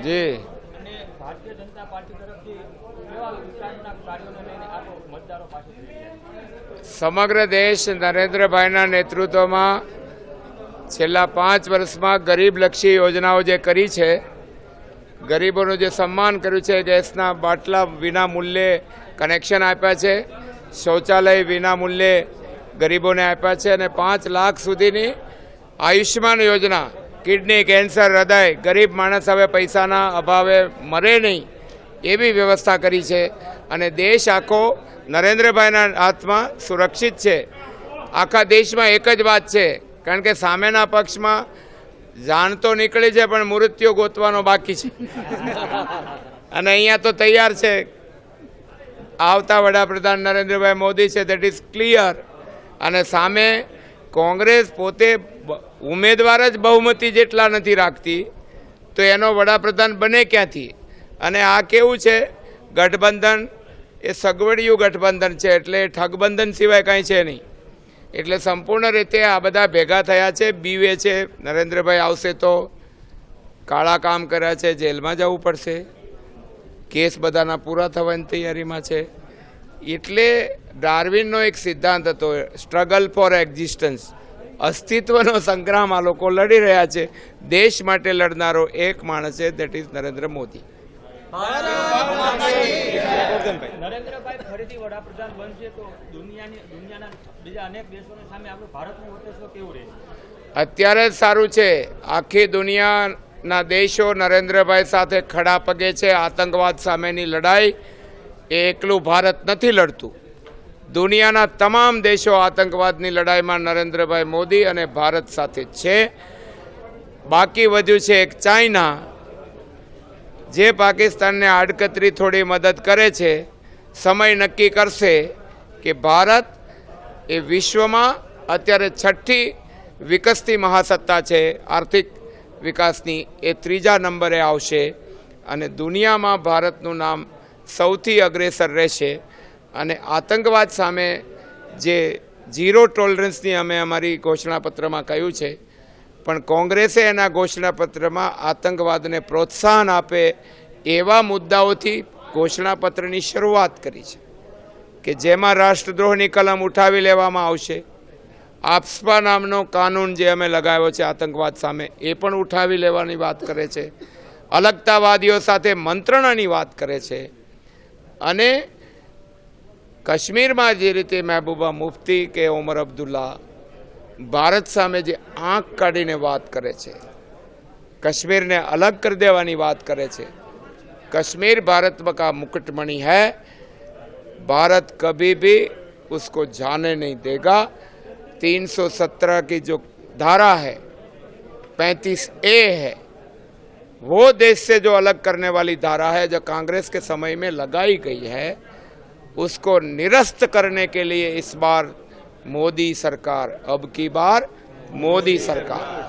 જી. Bharatiya Janata party તરફથી સમગ્ર દેશ નરેન્દ્રભાઈના નેતૃત્વમાં છેલ્લા પાંચ વર્ષમાં ગરીબલક્ષી યોજનાઓ જે કરી છે ગરીબોનું જે સન્માન કર્યું છે ગેસના બાટલા વિના મૂલ્યે કનેક્શન આપ્યા છે શૌચાલય વિના મૂલ્યે ગરીબોને આપ્યા છે અને પાંચ લાખ સુધીની આયુષ્યમાન યોજના કિડની કેન્સર, હૃદય, ગરીબ માણસ હવે પૈસાના અભાવે મરે નહીં એવી વ્યવસ્થા કરી છે અને દેશ આખો નરેન્દ્રભાઈના હાથમાં સુરક્ષિત છે. આખા દેશમાં એક જ વાત છે, કારણ કે સામેના પક્ષમાં જાણ તો નીકળી છે, પણ મૃત્યુ ગોતવાનો બાકી છે. અને અહીંયા તો તૈયાર છે. આવતા વડાપ્રધાન નરેન્દ્રભાઈ મોદી છે દેટ ઇઝ ક્લિયર અને સામે કોંગ્રેસ પોતે ઉમેદવાર જ બહુમતી જેટલા નથી રાખતી, તો એનો વડાપ્રધાન બને ક્યાંથી? અને આ કેવું છે? ગઠબંધન, એ સગવડિયું ગઠબંધન છે, એટલે ઠગબંધન સિવાય કાંઈ છે નહીં. એટલે સંપૂર્ણ રીતે આ બધા ભેગા થયા છે, બીવે છે, નરેન્દ્રભાઈ આવશે તો કાળા કામ કર્યા છે, જેલમાં જવું પડશે. કેસ બધાના પૂરા થવાની તૈયારીમાં છે. એટલે ડાર્વિનનો એક સિદ્ધાંત હતો સ્ટ્રગલ ફોર એક્ઝિસ્ટન્સ અસ્તિત્વનો સંગ્રામ આ લોકો લડી રહ્યા છે. દેશ માટે લડનારો એક માણસ છે દેટ ઇઝ નરેન્દ્ર મોદી. નરેન્દ્રભાઈ ફરીથી વડાપ્રધાન બનશે તો દુનિયાની દુનિયાના બીજા અનેક દેશોની સામે આપણું ભારતનું વર્ચસ્વ કેવું રહેશે? અત્યારે જ સારું છે. આખી દુનિયાના દેશો નરેન્દ્રભાઈ સાથે ખડા પગે છે. આતંકવાદ સામેની લડાઈ. એ એકલું ભારત નથી લડતું. દુનિયાના તમામ દેશો આતંકવાદની લડાઈમાં નરેન્દ્રભાઈ મોદી અને ભારત સાથે છે. બાકી વધ્યું છે એક ચાઇના, જે પાકિસ્તાનને આડકતરી થોડી મદદ કરે છે. સમય નક્કી કરશે કે ભારત એ વિશ્વમાં અત્યારે છઠ્ઠી વિકસતી મહાસત્તા છે. આર્થિક વિકાસની એ ત્રીજા નંબરે આવશે અને દુનિયામાં ભારતનું નામ સૌથી અગ્રેસર રહેશે. અને આતંકવાદ સામે જે ઝીરો ટોલરન્સની અમે અમારી ઘોષણાપત્રમાં કહ્યું છે, પણ કોંગ્રેસે એના ઘોષણાપત્રમાં આતંકવાદને પ્રોત્સાહન આપે એવા મુદ્દાઓથી ઘોષણાપત્રની શરૂઆત કરી છે કે જેમાં રાષ્ટ્રદ્રોહની કલમ ઉઠાવી લેવામાં આવશે. આપસ્પા નામનો કાનૂન જે અમે લગાવ્યો છે આતંકવાદ સામે, એ પણ ઉઠાવી લેવાની વાત કરે છે. અલગતાવાદીઓ સાથે મંત્રણાની વાત કરે છે. અને કાશ્મીરમાં જે રીતે મહેબૂબા મુફ્તી કે ઉમર અબ્દુલ્લા ભારત સામે જે આંખ કાઢીને વાત કરે છે, કશ્મીરને અલગ કરી દેવાની વાત કરે છે, કશ્મીર ભારત કા મુકટમણી હૈ, ભારત કભી ભી उसको નહીં દેગા તીનસો 317 કી જો ધારા है 35 એ है वो देश से जो अलग करने वाली धारा है, जो कांग्रेस के समय में लगाई गई है, उसको निरस्त करने के लिए इस बार मोदी सरकार, अब की बार मोदी सरकार।